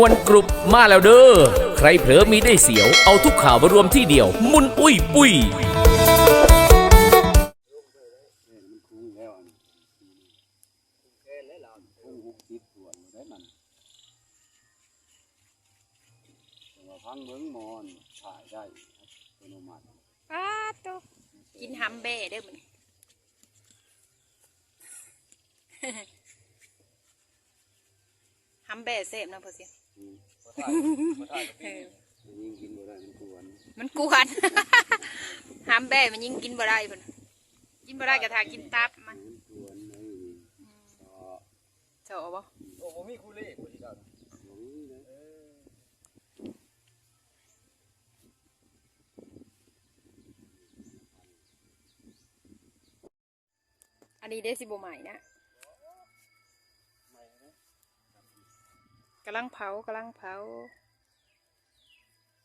วนกรุบมาแล้วเด้อ ใครเผลอมีได้เสียว เอาทุกข่าวมารวมที่เดียว มุนอุ้ยปุ้ยอาคุ้งหกสิบส่วนได้มันแต่ว่าพังเมืองมอนถ่ายได้อัตโนมัติป้าตกกินฮัมเบ้ได้อมื้อนฮัมเบ้เสพนะพ่อเสีย มเออยิ่งกินบ่ได้มันกวนมันกวนฮัมเบ้มันยิ่งกินบ่ได้พิ่นกินบ่ได้ก็ทากินตับมันมันกวนไอ้ต่อเจาเอาบ่โอ้โหมีคูเล่กูที่เราหลงเลยเอออันนี้ได้สิบใหม่นะ กำลังเผากำลังเผา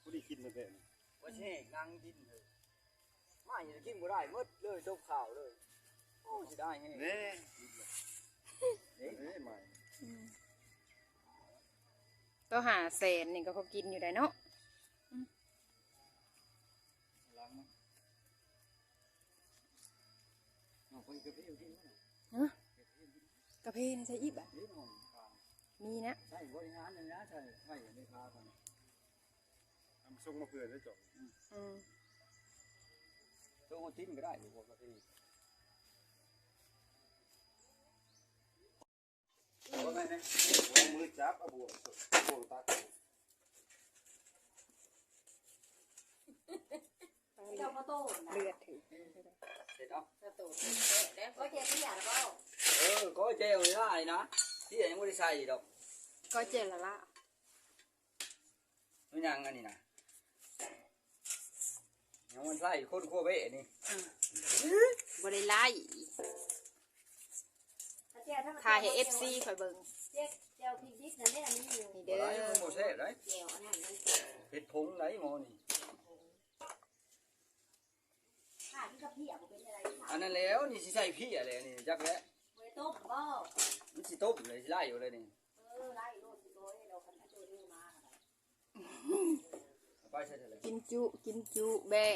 กูได้กินมาแบบนี้ว่าแช่นั่งกินเลยไม่จะกินบ่ได้หมดเลยจบข่าวเลยโอ้สิได้ไงเน่เน่ใหม่ก็หาแสนนี่ก็เขากินอยู่ได้เนาะล้างมั้งเอาไปกระเพาะกินมั้ยกระเพนใช่อีบอะนี่น้องทาง มีนะใช่บริหารอย่างนี้ใช่ใช่ในคากันทำส่งมาเพื่อได้จบอืมส่งมาทิ้งก็ได้หรือว่ากระเพาะเอาไงนะเอามือจับเอาบ่วงบ่วงตักเจ้ามาโต้นะเลือดถึงเสร็จเอาจะโต้แล้วก็เจ๊ที่อยากแล้วเออก็เจลนี่ได้นะ ที่ยังไม่ได้ใส่ดอกก็เจรละมันยังอันนี้นะยังมันใส่คนขั้วเบ้นี่บริไล่ถ่ายให้เอฟซีคอยเบิ่งเจ๊เจ้าพิจิตนั่นเนี่ยนี่อยู่นี่เด้เด้ออมันโมเซ่ได้เจ้าอันนั้นเห็ดผงไหนหมอนี่ข้าที่กับพี่อยากเป็นอะไรอันนั้นแล้วนี่สิใส่พี่อะไรนี่จักแล้วไว้ต้มก็ มันสิต้มเลยสิไล่อยู่เลยนี่เออไล่โลดโดยเราคันตัวนี้มาเอาไปใส่เถอะเลยกินจุกินจุแบ่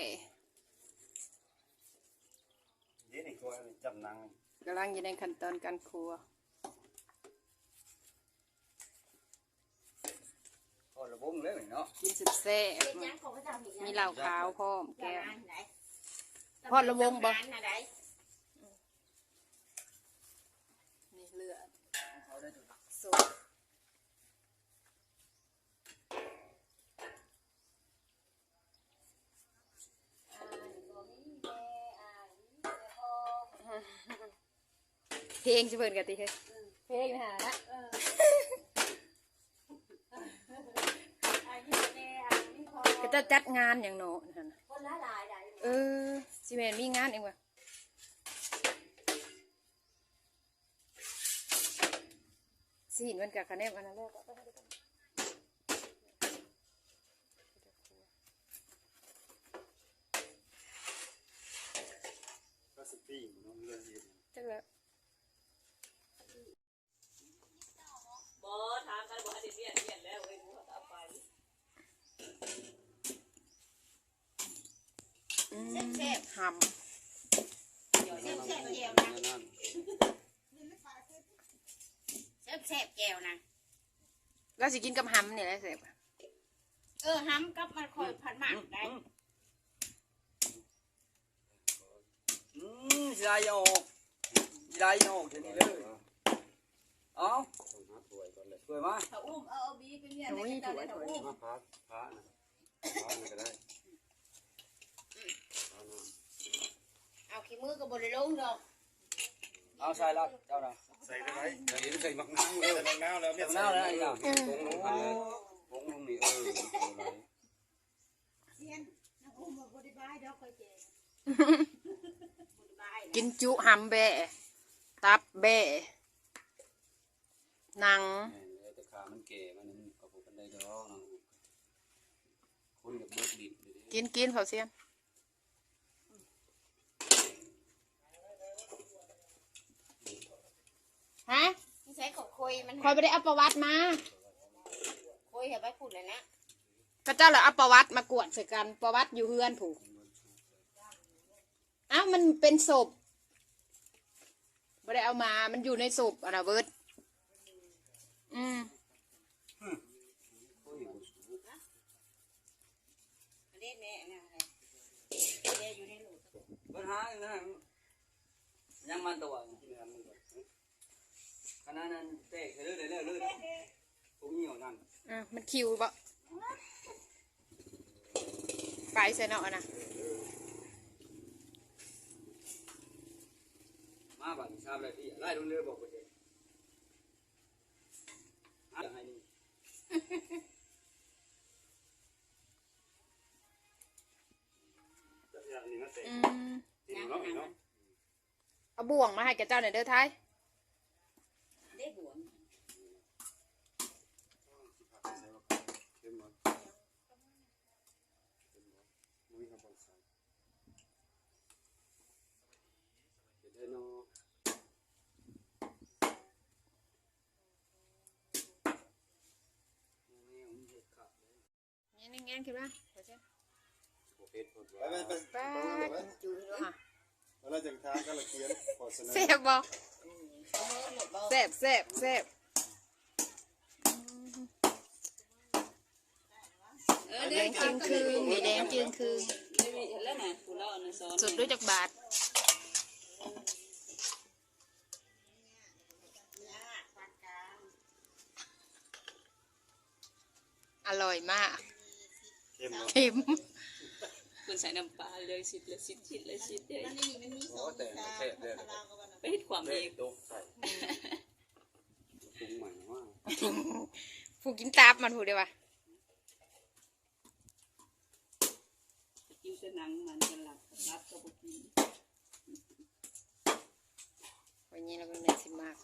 เดี๋ยวนี่ตัวจำนังกำลังอยู่ในขั้นตอนการครัวพอระบงเลยเนาะกินสุดแซ่บเป็นยังของพระเจ้ามีมีเหล้าขาวพร้อมแก้แก้ววไหนพอดระวงบ่ไหนนี่เลือด เอาได้ถูกสุกเพลงจะเปิดกันติเฮ้ยเพลงนะฮะนะอันนี้แม่อันนี้พอก็จะจัดงานอย่างโน้นหั่นน่ะคนละหลายหลายเออสิแมนมีงานเองวะ สิเห็นมันกับคะแนนอันนั้นแรกก็ไปให้ดูกันก็สปีมนต้องเลื่อนเห็นจักแล้วบอถามกันบอกให้เปลี่ยนเปลี่ยนแล้วเว้ยกูก็เอาไปอืมหเซ่บเซ่บเจียวนะ นั่น เซ่บเซ่บเจียวนะำแล้วสิกินกับหำเนี่ยแหละเสร็จเออห้ำกับมันคอยผัดหมักได้อืมสิไล่ออกสิไล่ออกเดี๋ยวนี้เลยเอาต้องหาถ้วยก่อนเลยสวยมาถ้าอุ้มเอาเอาบีไปเมียนโอ้ยถูกไอ้ถูกอุ้มมาพักพระนะพระนี่ก็ได้พระนะเอาขี้มือกับบริลงดอกเอาใส่ละเจ้าน่ะ ใส่ได้ไหมใส่ใส่มักน้ำเลยมักน้ำแล้วเดี๋ยวหน้าแล้วอีกอะตรงลงไปเลยตรงลงนี่เออเอาเลยเซียนน้ำอุ้มมาบริบายดอกคอยเจบริบายกินจุหำแบะตับแบะหนังแม่นเลยแต่ขามันแก่มันนี่ก็บ่กันได้ดอกนะคนกับเบิกดิบอยู่ดิกินกินเขาเสียน ฮะนี่ใช้ของคุยมันคอยไปได้เอาประวัติมาคุอ้ยอย่าไปพูดเลยนะก็เจ้าเลยเอาประวัติมากวดใส่กันประวัติอยู่เฮือนผูกอ้าวมันเป็นศพไม่ได้เอามา มันอยู่ในศพอะนะเบิร์ดอืมอันนี้แม่นะอะไรแม่อยู่ในหลูกปัญหาอย่างนั้นยังมันตัว ขณะนั้นเตะเรื่อยๆเรื่อยๆผมเหนียวนั่นอะมันคิวบ่ไปใส่เนาะนะมาบัดทราบเลยพี่ไล่ลงเรือบอกไปเลยอยากให้นี่อืมนั่งนั่งเอาบ่วงมาให้แกเจ้าหน่อยเด้อท้าย ได้บวมเข้มบ่มุ้ยครับบ่ใส่เฮ็ดได้เนาะนี่นี่แงนขึ้นมาเดี๋ยวเจ้าบ่เฮ็ดบ่ไปไปป้ากินจุยเนาะอะแล้วจังทางก็ละเกียนขอเสนอแซ่บบ่แซ่บแซ่บแซ่บเออแดเด้งจึงคืนนี่แดงจึงคืนเห็น แล้วนะกูเล่าอันนั้นสอนสุดด้วยจากบาทอร่อยมากเข้มเนาะเค็มคุณใส่น้ำปลาเลยสิเลยสิชิดเลยสิเลยมันนี่มันมีสองตาเราก็ว่าไปเฮ็ดความเอง ตกใส่ปรุงใหม่ว่า ผู้กินตับมันพูดได้ปะกินแต่หนังมันกันหลับรับก็บ่กินวันนี้เราก็เลยสิมาก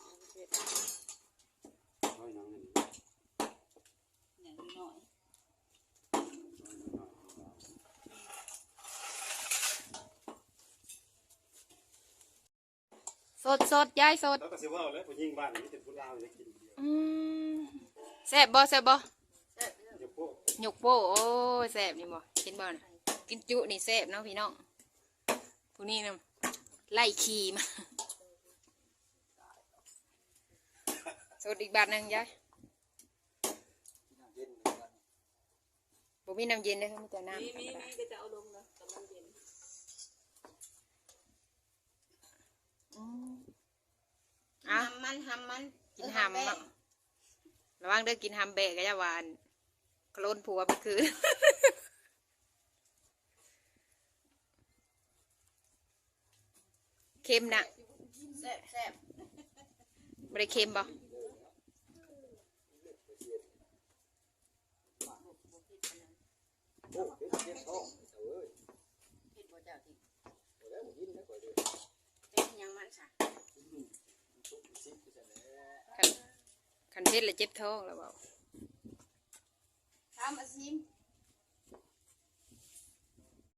น้อยหนังนี่อย่างน้อยสดสดยายสด แล้วก็สิว่าแล้วผู้หญิงบ้านนี่เป็นผู้ลาวจะกินเดียว อืมแซ่บบ่แซ่บบ่เดี๋ยวพวกหยกโป้โอ้ยแซ่บนี่บ่กินบ่นะกินจุนี่แซ่บเนาะพี่น้องผู้นี้นะไล่ขี่มาสดอีกบาทหนึงยายเย็นเหมือนกันบ่มีน้ำเย็นเลยมีแต่น้ำมีธรมีรมดามีก็จะเอาลงนะกำลังเย็นอืมอะทำมันทำมันกินหำเนาะ ระวังเด้อกินหำแบะก็จะหวานโคลนผัวไปคืนเค็มนะแซ่บแซ่บไม่ได้เค็มบ่โอ้เป็นเจ็บท้องเอ้ยผิดบ่เจ้าที่แล้วกินแล้วก็เดือดเป็นยังมันซะ คันเพชรเละเจ็บท้องแล้วเปล่า ทำอาซิม